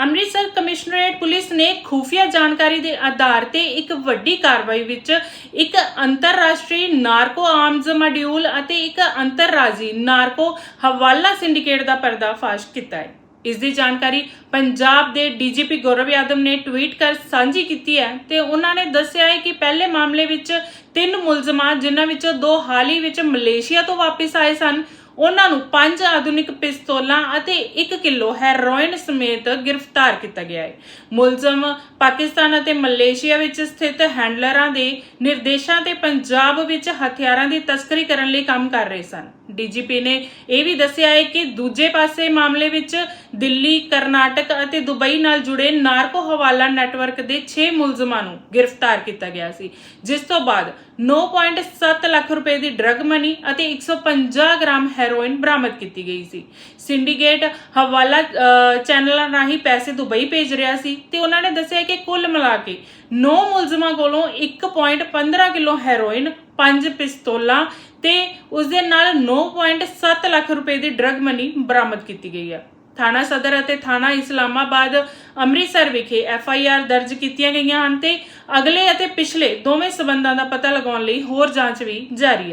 Amritsar commissionerate police ਨੇ ਖੁਫੀਆ ਜਾਣਕਾਰੀ ਦੇ ਆਧਾਰ ਤੇ ਇੱਕ ਵੱਡੀ ਕਾਰਵਾਈ ਵਿੱਚ ਇੱਕ ਅੰਤਰਰਾਸ਼ਟਰੀ ਨਾਰਕੋ ਆਰਮਜ਼ ਮੋਡਿਊਲ ਅਤੇ ਇੱਕ ਅੰਤਰਰਾਜੀ ਨਾਰਕੋ ਹਵਾਲਾ ਸਿੰਡੀਕੇਟ ਦਾ ਪਰਦਾਫਾਸ਼ ਕੀਤਾ ਹੈ। ਇਸ ਦੀ ਜਾਣਕਾਰੀ ਪੰਜਾਬ ਦੇ ਡੀਜੀਪੀ ਗੌਰਵ ਯਾਦਵ ਨੇ ਟਵੀਟ ਕਰ ਸਾਂਝੀ ਕੀਤੀ ਹੈ ਤੇ ਉਹਨਾਂ ਨੇ ਦੱਸਿਆ ਹੈ ਕਿ ਪਹਿਲੇ ਮਾਮਲੇ ਵਿੱਚ ਤਿੰਨ ਮੁਲਜ਼ਮਾਂ ਜਿਨ੍ਹਾਂ ਵਿੱਚੋਂ ਦੋ ਹਾਲ ਹੀ ਵਿੱਚ ਮਲੇਸ਼ੀਆ ਤੋਂ ਵਾਪਸ ਆਏ ਸਨ ਉਹਨਾਂ ਨੂੰ ਪੰਜ ਆਧੁਨਿਕ ਪਿਸਤੌਲਾਂ ਅਤੇ 1 ਕਿਲੋ ਹੈਰੋਇਨ ਸਮੇਤ ਗ੍ਰਿਫਤਾਰ ਕੀਤਾ ਗਿਆ ਹੈ। ਮੁਲਜ਼ਮ ਪਾਕਿਸਤਾਨ ਅਤੇ ਮਲੇਸ਼ੀਆ ਵਿੱਚ ਸਥਿਤ ਹੈਂਡਲਰਾਂ ਦੇ ਨਿਰਦੇਸ਼ਾਂ ਤੇ ਪੰਜਾਬ ਵਿੱਚ ਹਥਿਆਰਾਂ ਦੀ ਤਸਕਰੀ ਕਰਨ ਲਈ ਕੰਮ ਕਰ ਰਹੇ ਸਨ। ਡੀਜੀਪੀ ਨੇ ਇਹ ਵੀ ਦੱਸਿਆ ਹੈ ਕਿ ਦੂਜੇ ਪਾਸੇ ਮਾਮਲੇ ਵਿੱਚ ਦਿੱਲੀ, ਕਰਨਾਟਕ ਅਤੇ ਦੁਬਈ ਨਾਲ ਜੁੜੇ ਨਾਰਕੋ ਹਵਾਲਾ ਨੈਟਵਰਕ ਦੇ 6 ਮੁਲਜ਼ਮਾਂ ਨੂੰ ਗ੍ਰਿਫਤਾਰ ਕੀਤਾ ਗਿਆ ਸੀ, ਜਿਸ ਤੋਂ ਬਾਅਦ 9.7 ਲੱਖ ਰੁਪਏ ਦੀ ਡਰੱਗ ਮਨੀ ਅਤੇ 150 ਗ੍ਰਾਮ ਹੈਰੋਇਨ ਬਰਾਮਦ ਕੀਤੀ ਗਈ ਸੀ। ਸਿੰਡੀਕੇਟ ਹਵਾਲਾ ਚੈਨਲਾਂ ਰਾਹੀਂ ਪੈਸੇ ਦੁਬਈ ਭੇਜ ਰਿਹਾ ਸੀ ਤੇ ਉਹਨਾਂ ਨੇ ਦੱਸਿਆ ਕਿ ਕੁੱਲ ਮਿਲਾ ਕੇ 9 ਮੁਲਜ਼ਮਾਂ ਕੋਲੋਂ 1.15 ਕਿਲੋ ਹੈਰੋਇਨ 5 ਪਿਸਤੌਲਾਂ ਤੇ ਉਸ ਦੇ ਨਾਲ 9.7 ਲੱਖ ਰੁਪਏ ਦੀ ਡਰਗ ਮਨੀ ਬਰਾਮਦ ਕੀਤੀ ਗਈ ਹੈ ਥਾਣਾ ਸਦਰ ਅਤੇ ਥਾਣਾ ਇਸਲਾਮਾਬਾਦ ਅੰਮ੍ਰਿਤਸਰ ਵਿਖੇ ਐਫ ਆਈ ਆਰ ਦਰਜ ਕੀਤੀਆਂ ਗਈਆਂ ਹਨ ਤੇ ਅਗਲੇ ਅਤੇ ਪਿਛਲੇ ਦੋਵੇਂ ਸਬੰਧਾਂ ਦਾ ਪਤਾ ਲਗਾਉਣ ਲਈ ਹੋਰ ਜਾਂਚ ਵੀ ਜਾਰੀ ਹੈ।